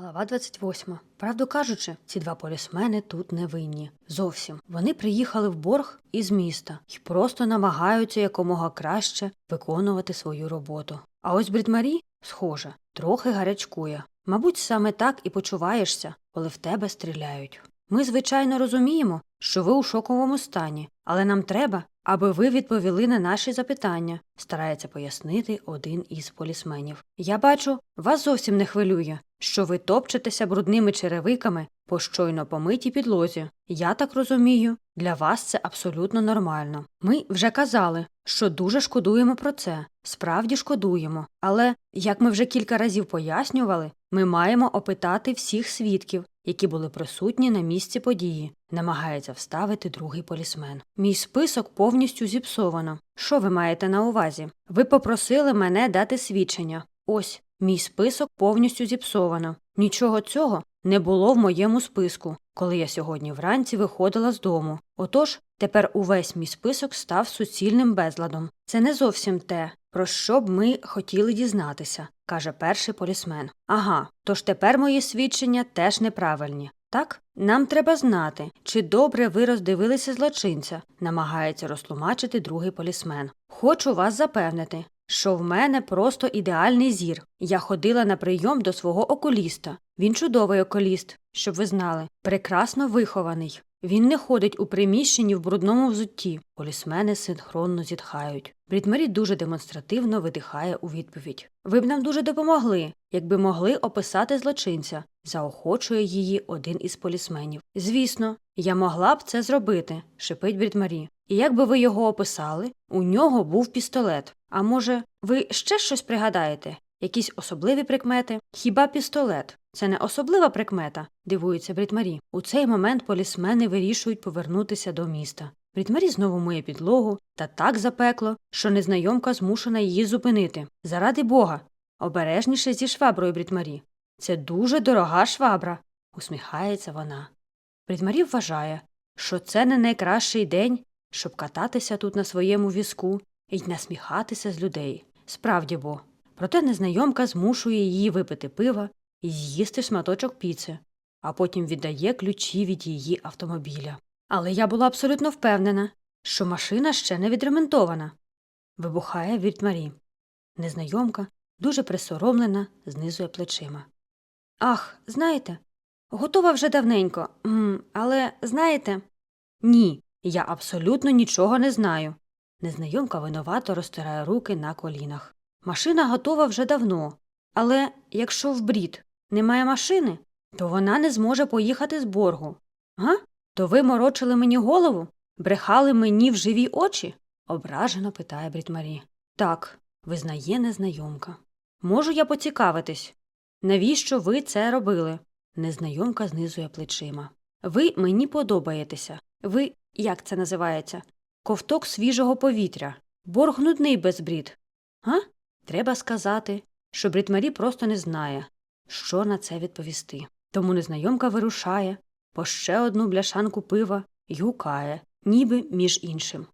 Глава 28. Правду кажучи, ці два полісмени тут не винні. Зовсім. Вони приїхали в борг із міста і просто намагаються якомога краще виконувати свою роботу. А ось Брітмарі, схоже, трохи гарячкує. Мабуть, саме так і почуваєшся, коли в тебе стріляють. Ми, звичайно, розуміємо, що ви у шоковому стані, але нам треба, аби ви відповіли на наші запитання, старається пояснити один із полісменів. Я бачу, вас зовсім не хвилює, що ви топчетеся брудними черевиками по щойно помитій підлозі. Я так розумію, для вас це абсолютно нормально. Ми вже казали, що дуже шкодуємо про це, справді шкодуємо. Але, як ми вже кілька разів пояснювали, ми маємо опитати всіх свідків, які були присутні на місці події, намагається вставити другий полісмен. Мій список повністю зіпсовано. Що ви маєте на увазі? Ви попросили мене дати свідчення. Ось мій список повністю зіпсовано. Нічого цього не було в моєму списку, коли я сьогодні вранці виходила з дому. Отож, тепер увесь мій список став суцільним безладом. Це не зовсім те, про що б ми хотіли дізнатися, каже перший полісмен. Ага, тож тепер мої свідчення теж неправильні. Так, нам треба знати, чи добре ви роздивилися злочинця, намагається розтлумачити другий полісмен. Хочу вас запевнити, що в мене просто ідеальний зір. Я ходила на прийом до свого окуліста. Він чудовий окуліст, щоб ви знали, прекрасно вихований. Він не ходить у приміщенні в брудному взутті. Полісмени синхронно зітхають. Брітмері дуже демонстративно видихає у відповідь. Ви б нам дуже допомогли, якби могли описати злочинця, заохочує її один із полісменів. Звісно, я могла б це зробити, шипить Брітмарі. І як би ви його описали, у нього був пістолет. А може, ви ще щось пригадаєте? Якісь особливі прикмети? Хіба пістолет? Це не особлива прикмета, дивується Брітмарі. У цей момент полісмени вирішують повернутися до міста. Брітмарі знову миє підлогу та так запекло, що незнайомка змушена її зупинити. Заради бога, обережніше зі шваброю Брітмарі. Це дуже дорога швабра, усміхається вона. Брітмарі вважає, що це не найкращий день, щоб кататися тут на своєму візку і насміхатися з людей. Справді бо. Проте незнайомка змушує її випити пива і з'їсти шматочок піци, а потім віддає ключі від її автомобіля. Але я була абсолютно впевнена, що машина ще не відремонтована. Вибухає від. Незнайомка, дуже присоромлена, знизує плечима. Ах, знаєте, готова вже давненько, м, але знаєте. Ні, я абсолютно нічого не знаю. Незнайомка винувато розтирає руки на колінах. Машина готова вже давно, але якщо в брід немає машини, то вона не зможе поїхати з боргу. Га? То ви морочили мені голову? Брехали мені в живі очі? ображено питає Брітмарі. Так, визнає незнайомка. Можу я поцікавитись? Навіщо ви це робили? Незнайомка знизує плечима. Ви мені подобаєтеся. Ви, як це називається? Ковток свіжого повітря. Борг нудний без брід. Треба сказати, що Брітмарі просто не знає, що на це відповісти. Тому незнайомка вирушає по ще одну бляшанку пива й гукає, ніби між іншим.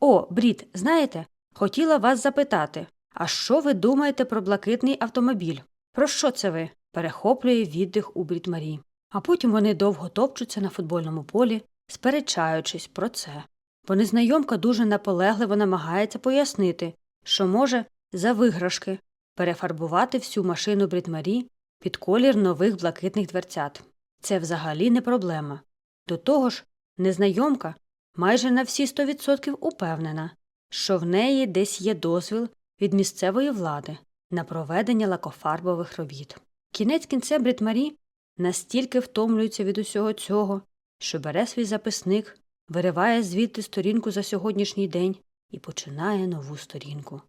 О, Брід, знаєте, хотіла вас запитати, а що ви думаєте про блакитний автомобіль? Про що це ви? перехоплює віддих у Брітмарі. А потім вони довго топчуться на футбольному полі, сперечаючись про це. Бо незнайомка дуже наполегливо намагається пояснити, що може за виграшки перефарбувати всю машину Брітмарі під колір нових блакитних дверцят. Це взагалі не проблема. До того ж, незнайомка майже на всі 100% упевнена, що в неї десь є дозвіл від місцевої влади на проведення лакофарбових робіт. Кінець кінцем Брітмарі настільки втомлюється від усього цього, що бере свій записник, вириває звідти сторінку за сьогоднішній день і починає нову сторінку.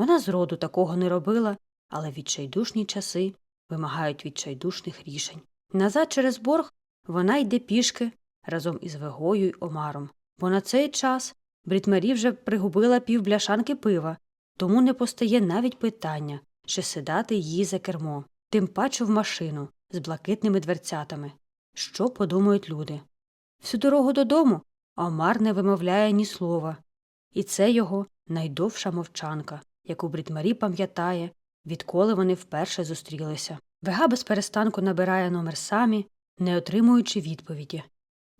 Вона зроду такого не робила, але відчайдушні часи вимагають відчайдушних рішень. Назад через борг вона йде пішки разом із Вегою й Омаром, бо на цей час Брітмарі вже пригубила півбляшанки пива, тому не постає навіть питання, чи сідати їй за кермо, тим паче в машину з блакитними дверцятами. Що подумають люди? Всю дорогу додому Омар не вимовляє ні слова, і це його найдовша мовчанка, яку Брітмарі пам'ятає, відколи вони вперше зустрілися. Вега без перестанку набирає номер самі, не отримуючи відповіді.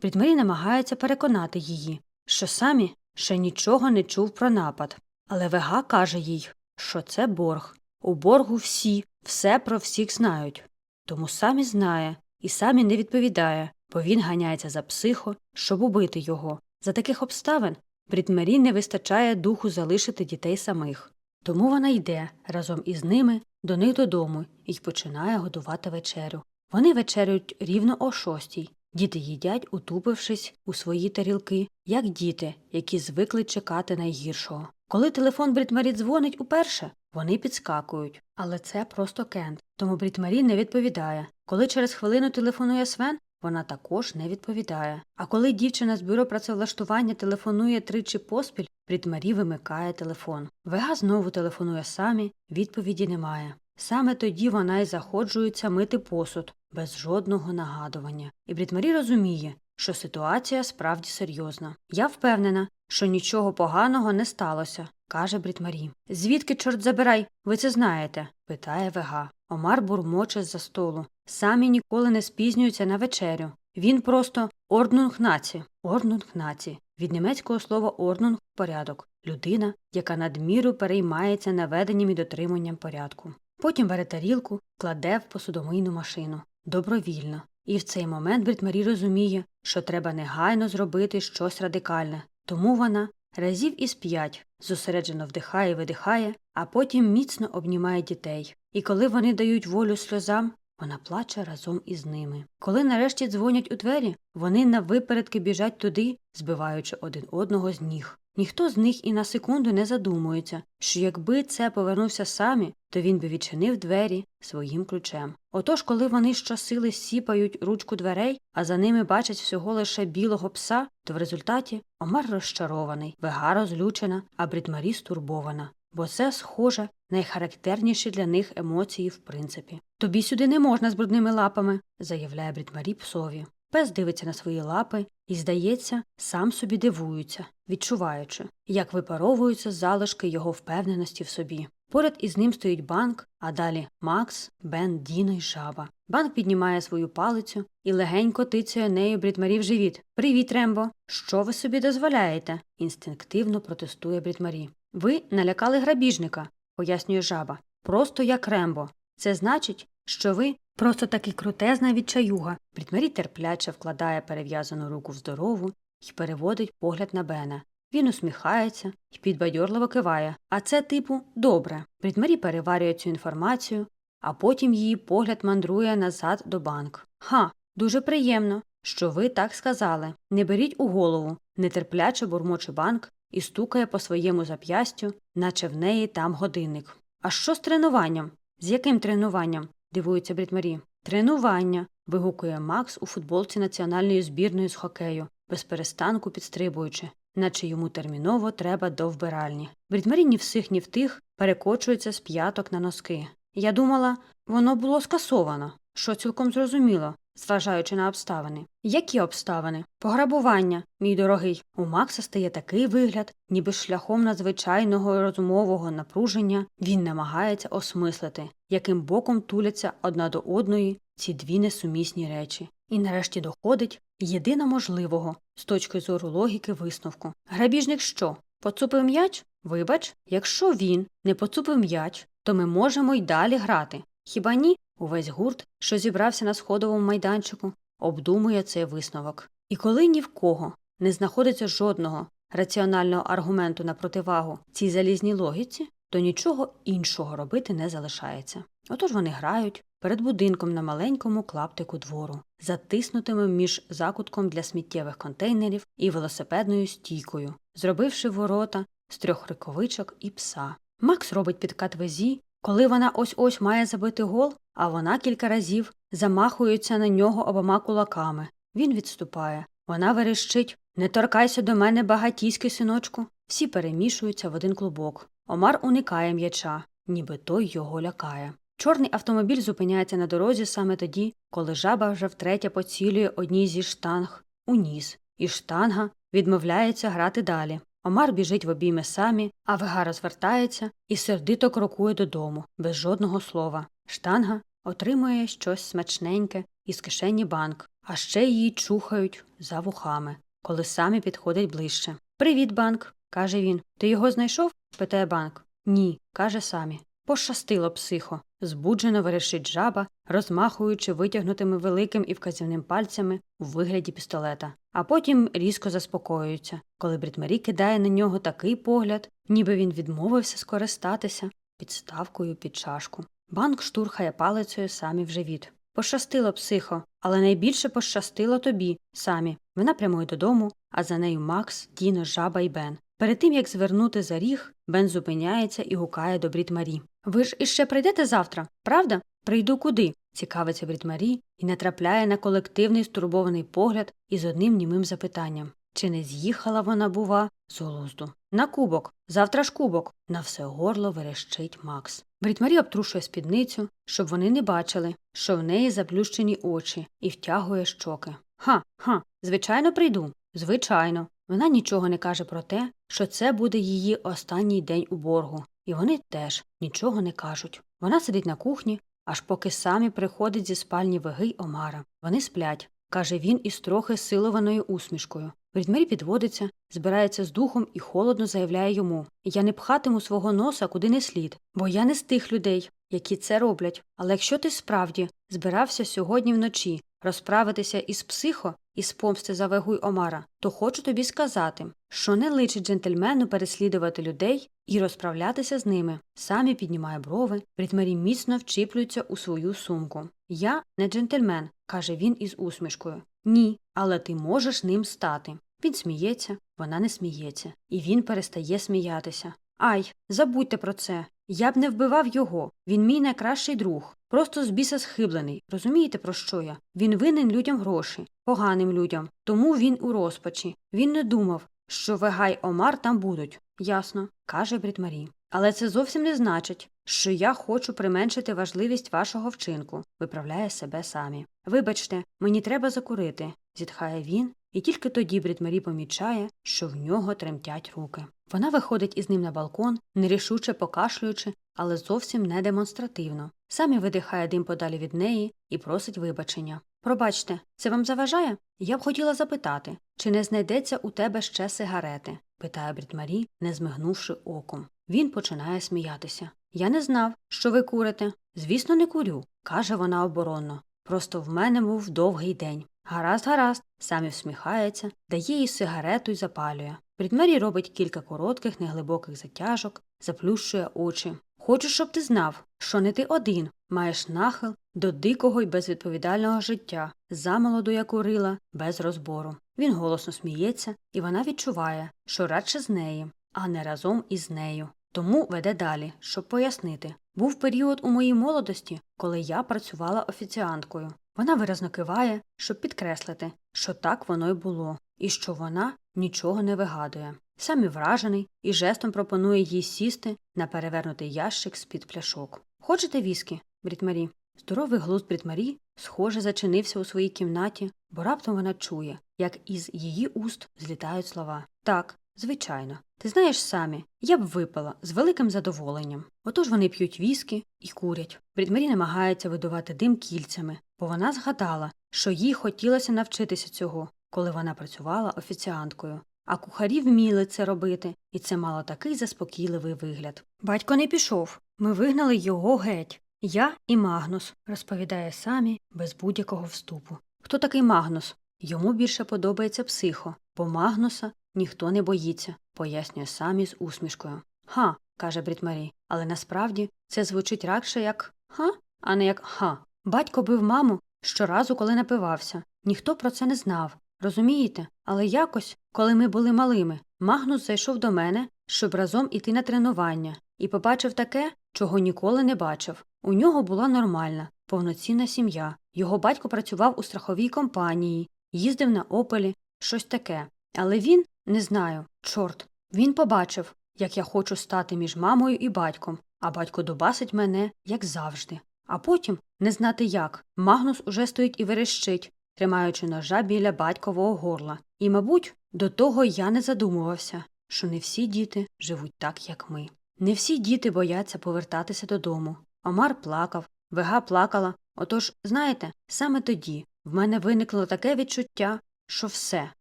Брідмарі намагається переконати її, що самі ще нічого не чув про напад, але Вега каже їй, що це борг. У боргу всі, все про всіх знають. Тому самі знає і самі не відповідає, бо він ганяється за психо, щоб убити його. За таких обставин Брідмарі не вистачає духу залишити дітей самих. Тому вона йде разом із ними до них додому і починає годувати вечерю. Вони вечерюють рівно о шостій. Діти їдять, утупившись у свої тарілки, як діти, які звикли чекати найгіршого. Коли телефон Брітмарі дзвонить уперше, вони підскакують. Але це просто Кент, тому Брітмарі не відповідає. Коли через хвилину телефонує Свен, вона також не відповідає. А коли дівчина з бюро працевлаштування телефонує тричі поспіль, Брітмарі вимикає телефон. Вега знову телефонує самі, відповіді немає. Саме тоді вона й заходжується мити посуд без жодного нагадування. І Брітмарі розуміє, що ситуація справді серйозна. Я впевнена, що нічого поганого не сталося, каже Брітмарі. Звідки, чорт забирай, ви це знаєте? питає Вега. Омар бурмоче з-за столу. Самі ніколи не спізнюються на вечерю. Він просто орднунг наці. Орднунг наці. Від німецького слова орднунг порядок. Людина, яка надміру переймається наведенням і дотриманням порядку. Потім бере тарілку, кладе в посудомийну машину. Добровільно. І в цей момент Брітмарі розуміє, що треба негайно зробити щось радикальне. Тому вона разів із п'ять зосереджено вдихає видихає, а потім міцно обнімає дітей. І коли вони дають волю сльозам, вона плаче разом із ними. Коли нарешті дзвонять у двері, вони навипередки біжать туди, збиваючи один одного з ніг. Ніхто з них і на секунду не задумується, що якби це повернувся самі, то він би відчинив двері своїм ключем. Отож, коли вони щосили сіпають ручку дверей, а за ними бачать всього лише білого пса, то в результаті Омар розчарований, Вега розлючена, а Брідмарі стурбована. Бо це, схоже, найхарактерніші для них емоції в принципі. Тобі сюди не можна з брудними лапами, заявляє Брідмарі псові. Пес дивиться на свої лапи і, здається, сам собі дивується, відчуваючи, як випаровуються залишки його впевненості в собі. Поряд із ним стоїть банк, а далі Макс, Бен, Діно й жаба. Банк піднімає свою палицю і легенько тицяє нею Брітмарі в живіт. Привіт, Рембо! Що ви собі дозволяєте? інстинктивно протестує Брітмарі. Ви налякали грабіжника, пояснює жаба. Просто як Рембо. Це значить, що ви просто таки крутезна відчаюга. Брітмарі терпляче вкладає перев'язану руку в здорову і переводить погляд на Бена. Він усміхається і підбадьорливо киває. А це, типу, добре. Брітмарі переварює цю інформацію, а потім її погляд мандрує назад до банк. Ха, дуже приємно, що ви так сказали. Не беріть у голову, нетерпляче бурмоче банк і стукає по своєму зап'ястю, наче в неї там годинник. А що з тренуванням? З яким тренуванням? Дивується Брітмарі. Тренування. вигукує Макс у футболці національної збірної з хокею, без перестанку підстрибуючи, наче йому терміново треба до вбиральні. Брітмарі ні всіх, ні в тих перекочується з п'яток на носки. Я думала, воно було скасовано, що цілком зрозуміло, зважаючи на обставини. Які обставини? Пограбування, мій дорогий. У Макса стає такий вигляд, ніби шляхом надзвичайного розумового напруження він намагається осмислити, яким боком туляться одна до одної ці дві несумісні речі. І нарешті доходить єдино можливого з точки зору логіки висновку. Грабіжник що? Поцупив м'яч? Вибач, якщо він не поцупив м'яч, то ми можемо й далі грати. Хіба ні? Увесь гурт, що зібрався на сходовому майданчику, обдумує цей висновок. І коли ні в кого не знаходиться жодного раціонального аргументу на противагу цій залізній логіці, то нічого іншого робити не залишається. Отож вони грають перед будинком на маленькому клаптику двору, затиснутими між закутком для сміттєвих контейнерів і велосипедною стійкою, зробивши ворота з трьох риковичок і пса. Макс робить підкат везі, коли вона ось ось має забити гол, а вона кілька разів замахується на нього обома кулаками. Він відступає. Вона верещить Не торкайся до мене, багатійський синочку. Всі перемішуються в один клубок. Омар уникає м'яча, ніби той його лякає. Чорний автомобіль зупиняється на дорозі саме тоді, коли жаба вже втретє поцілює одній зі штанг у ніс, і штанга відмовляється грати далі. Омар біжить в обійми самі, а Вега розвертається і сердито крокує додому, без жодного слова. Штанга отримує щось смачненьке із кишені банк, а ще її чухають за вухами, коли самі підходять ближче. Привіт, банк, каже він. Ти його знайшов? питає банк. Ні, каже самі. Пощастило, психо. Збуджено верещить жаба, розмахуючи витягнутими великим і вказівним пальцями у вигляді пістолета, а потім різко заспокоюється, коли Брітмері кидає на нього такий погляд, ніби він відмовився скористатися підставкою під чашку. Банк штурхає палицею самі в живіт. Пощастило, психо, але найбільше пощастило тобі, самі. Вона прямує додому, а за нею Макс, Діно, жаба і Бен. Перед тим як звернути за ріг, Бен зупиняється і гукає до Брід Марі. Ви ж іще прийдете завтра, правда? Прийду куди? Цікавиться Брід Марі і натрапляє на колективний стурбований погляд із одним німим запитанням чи не з'їхала вона, бува, з глузду? На кубок, завтра ж кубок. На все горло верещить Макс. Брідмарі обтрушує спідницю, щоб вони не бачили, що в неї заплющені очі, і втягує щоки. Ха, ха, звичайно, прийду. Звичайно. Вона нічого не каже про те, що це буде її останній день у боргу, і вони теж нічого не кажуть. Вона сидить на кухні, аж поки самі приходить зі спальні Виги Омара. Вони сплять, каже він із трохи силованою усмішкою. Брідмері підводиться, збирається з духом і холодно заявляє йому Я не пхатиму свого носа куди не слід, бо я не з тих людей, які це роблять. Але якщо ти справді збирався сьогодні вночі розправитися із психо і з помсти за Вегуй Омара, то хочу тобі сказати, що не личить джентльмену переслідувати людей і розправлятися з ними. Самі піднімає брови, Брідмері міцно вчіплюється у свою сумку. Я не джентльмен, каже він із усмішкою. Ні, але ти можеш ним стати. Він сміється, вона не сміється, і він перестає сміятися. Ай, забудьте про це. Я б не вбивав його. Він мій найкращий друг. Просто з біса схиблений. Розумієте, про що я? Він винен людям гроші, поганим людям. Тому він у розпачі. Він не думав, що Вегай Омар там будуть. Ясно, каже Брітмарі. Але це зовсім не значить, що я хочу применшити важливість вашого вчинку, виправляє себе самі. Вибачте, мені треба закурити, зітхає він, і тільки тоді Брітмарі помічає, що в нього тремтять руки. Вона виходить із ним на балкон, нерішуче покашлюючи, але зовсім не демонстративно. Самі видихає дим подалі від неї і просить вибачення. Пробачте, це вам заважає? Я б хотіла запитати, чи не знайдеться у тебе ще сигарети? питає Брітмарі, не змигнувши оком. Він починає сміятися. Я не знав, що ви курите. Звісно, не курю, каже вона оборонно. Просто в мене був довгий день. Гаразд, гаразд, самі всміхається, дає їй сигарету й запалює. Брідмері робить кілька коротких, неглибоких затяжок, заплющує очі. Хочу, щоб ти знав, що не ти один маєш нахил до дикого й безвідповідального життя, замолоду я курила, без розбору. Він голосно сміється, і вона відчуває, що радше з неї, а не разом із нею. Тому веде далі, щоб пояснити. Був період у моїй молодості, коли я працювала офіціанткою. Вона виразно киває, щоб підкреслити, що так воно й було, і що вона нічого не вигадує. Самі вражений і жестом пропонує їй сісти на перевернутий ящик з-під пляшок. Хочете віскі, Брітмарі? Здоровий глузд Брітмарі, схоже, зачинився у своїй кімнаті, бо раптом вона чує, як із її уст злітають слова. Так, звичайно. Ти знаєш самі, я б випила з великим задоволенням. Отож вони п'ють віскі і курять. Брідмарі намагається видувати дим кільцями, бо вона згадала, що їй хотілося навчитися цього, коли вона працювала офіціанткою. А кухарі вміли це робити, і це мало такий заспокійливий вигляд. Батько не пішов. Ми вигнали його геть. Я і Магнус, розповідає самі без будь-якого вступу. Хто такий Магнус? Йому більше подобається психо, бо Магнуса ніхто не боїться, пояснює самі з усмішкою. Ха, каже Брітмарі, але насправді це звучить радше як ха, а не як ха. Батько бив маму щоразу, коли напивався. Ніхто про це не знав. Розумієте? Але якось, коли ми були малими, Магнус зайшов до мене, щоб разом іти на тренування, і побачив таке, чого ніколи не бачив. У нього була нормальна, повноцінна сім'я. Його батько працював у страховій компанії, їздив на опелі, щось таке. Але він не знаю, чорт. Він побачив, як я хочу стати між мамою і батьком, а батько дубасить мене, як завжди. А потім, не знати як, Магнус уже стоїть і верещить, тримаючи ножа біля батькового горла. І, мабуть, до того я не задумувався, що не всі діти живуть так, як ми. Не всі діти бояться повертатися додому. Омар плакав, Вега плакала. Отож, знаєте, саме тоді в мене виникло таке відчуття, що все,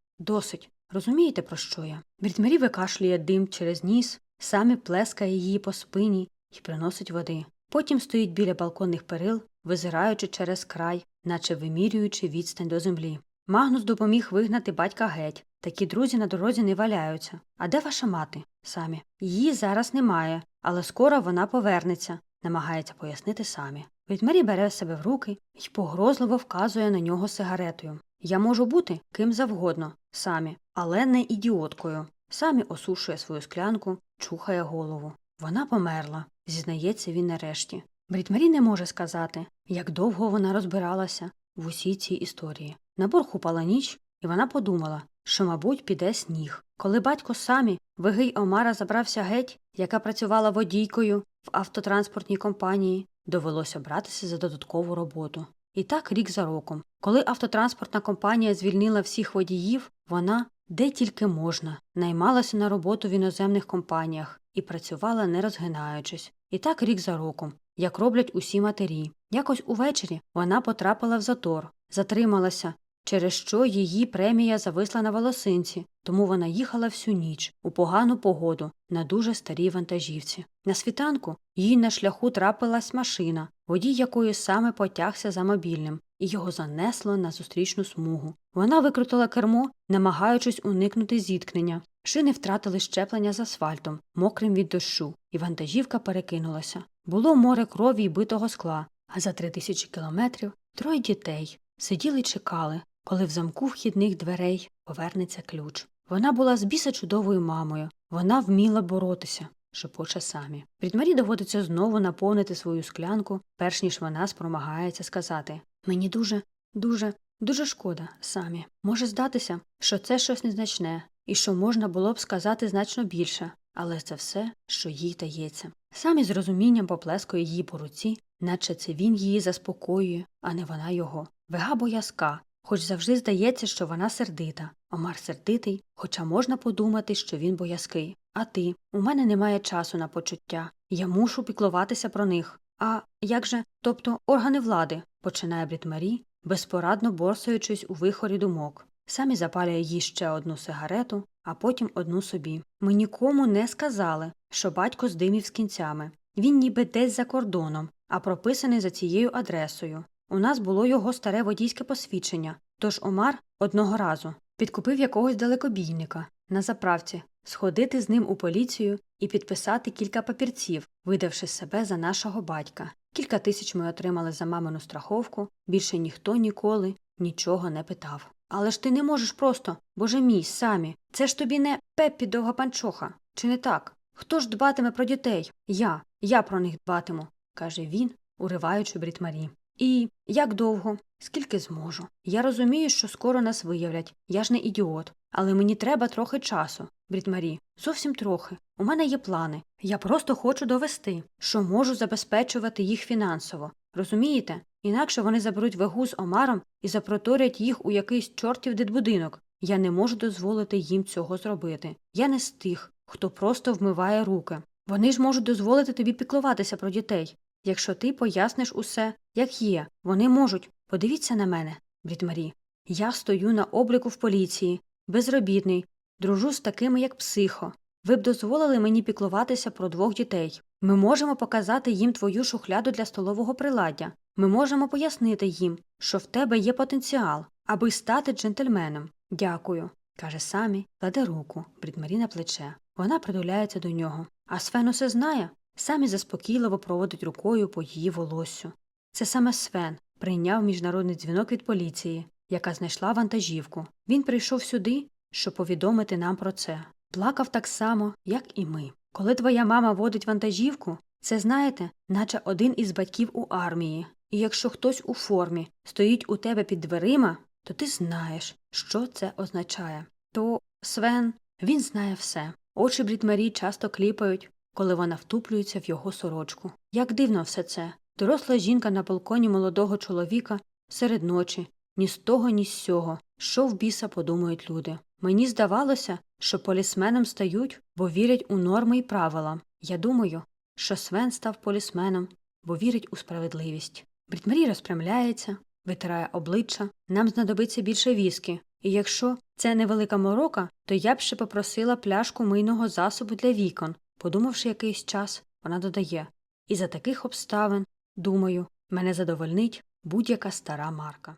досить. Розумієте, про що я? Брітмері викашлює дим через ніс, самі плескає її по спині і приносить води. Потім стоїть біля балконних перил, визираючи через край, наче вимірюючи відстань до землі. Магнус допоміг вигнати батька геть. Такі друзі на дорозі не валяються. А де ваша мати? Самі. Її зараз немає, але скоро вона повернеться, намагається пояснити самі. Відмері бере себе в руки і погрозливо вказує на нього сигаретою. Я можу бути ким завгодно, самі, але не ідіоткою. Самі осушує свою склянку, чухає голову. Вона померла, зізнається він нарешті. Брітмарі не може сказати, як довго вона розбиралася в усій цій історії. На борг упала ніч, і вона подумала, що, мабуть, піде сніг. Коли батько самі, вигий Омара забрався геть, яка працювала водійкою в автотранспортній компанії, довелося братися за додаткову роботу. І так рік за роком. Коли автотранспортна компанія звільнила всіх водіїв, вона, де тільки можна, наймалася на роботу в іноземних компаніях і працювала не розгинаючись. І так рік за роком, як роблять усі матері. Якось увечері вона потрапила в затор, затрималася, через що її премія зависла на волосинці, тому вона їхала всю ніч у погану погоду на дуже старій вантажівці. На світанку їй на шляху трапилась машина, водій якої саме потягся за мобільним, і його занесло на зустрічну смугу. Вона викрутила кермо, намагаючись уникнути зіткнення. Шини втратили щеплення з асфальтом, мокрим від дощу, і вантажівка перекинулася. Було море крові й битого скла, а за три тисячі кілометрів троє дітей сиділи й чекали, коли в замку вхідних дверей повернеться ключ. Вона була з біса чудовою мамою, вона вміла боротися, шепоче самі. Брідмарі доводиться знову наповнити свою склянку, перш ніж вона спромагається сказати Мені дуже, дуже, дуже шкода, самі. Може здатися, що це щось незначне, і що можна було б сказати значно більше, але це все, що їй дається. Самі з розумінням поплескує її по руці, наче це він її заспокоює, а не вона його. Вега боязка, хоч завжди здається, що вона сердита. Омар сердитий, хоча можна подумати, що він боязкий. А ти, у мене немає часу на почуття. Я мушу піклуватися про них. А як же, тобто органи влади, починає Брітмарі, безпорадно борсаючись у вихорі думок. Самі запалює їй ще одну сигарету, а потім одну собі. Ми нікому не сказали, що батько здимів з кінцями. Він ніби десь за кордоном, а прописаний за цією адресою. У нас було його старе водійське посвідчення, тож Омар одного разу підкупив якогось далекобійника на заправці, сходити з ним у поліцію і підписати кілька папірців, видавши себе за нашого батька. Кілька тисяч ми отримали за мамину страховку, більше ніхто ніколи нічого не питав. Але ж ти не можеш просто, боже мій, самі. Це ж тобі не Пеппі довга панчоха. Чи не так? Хто ж дбатиме про дітей? Я, я про них дбатиму, каже він, уриваючи Брітмарі. І як довго? Скільки зможу. Я розумію, що скоро нас виявлять. Я ж не ідіот. Але мені треба трохи часу, Брітмарі. Зовсім трохи. У мене є плани. Я просто хочу довести, що можу забезпечувати їх фінансово. Розумієте? Інакше вони заберуть вагу з Омаром і запроторять їх у якийсь чортів дитбудинок. Я не можу дозволити їм цього зробити. Я не з тих, хто просто вмиває руки. Вони ж можуть дозволити тобі піклуватися про дітей. Якщо ти поясниш усе, як є, вони можуть. Подивіться на мене, Брітмарі. Я стою на обліку в поліції, безробітний, дружу з такими, як психо. Ви б дозволили мені піклуватися про двох дітей. Ми можемо показати їм твою шухляду для столового приладдя. Ми можемо пояснити їм, що в тебе є потенціал, аби стати джентльменом. Дякую, каже самі, кладе руку Брідмарі на плече. Вона притуляється до нього. А Свен усе знає. Самі заспокійливо проводить рукою по її волоссю. Це саме Свен прийняв міжнародний дзвінок від поліції, яка знайшла вантажівку. Він прийшов сюди, щоб повідомити нам про це. Плакав так само, як і ми. Коли твоя мама водить вантажівку, це знаєте, наче один із батьків у армії. І якщо хтось у формі стоїть у тебе під дверима, то ти знаєш, що це означає. То Свен, він знає все. Очі Брітмарі часто кліпають, коли вона втуплюється в його сорочку. Як дивно все це. Доросла жінка на балконі молодого чоловіка серед ночі, ні з того, ні з сього. Що в біса подумають люди. Мені здавалося, що полісменом стають, бо вірять у норми і правила. Я думаю, що Свен став полісменом, бо вірить у справедливість. Брітмарі розпрямляється, витирає обличчя. Нам знадобиться більше віскі. І якщо це невелика морока, то я б ще попросила пляшку мийного засобу для вікон. Подумавши якийсь час, вона додає І за таких обставин, думаю, мене задовольнить будь-яка стара марка.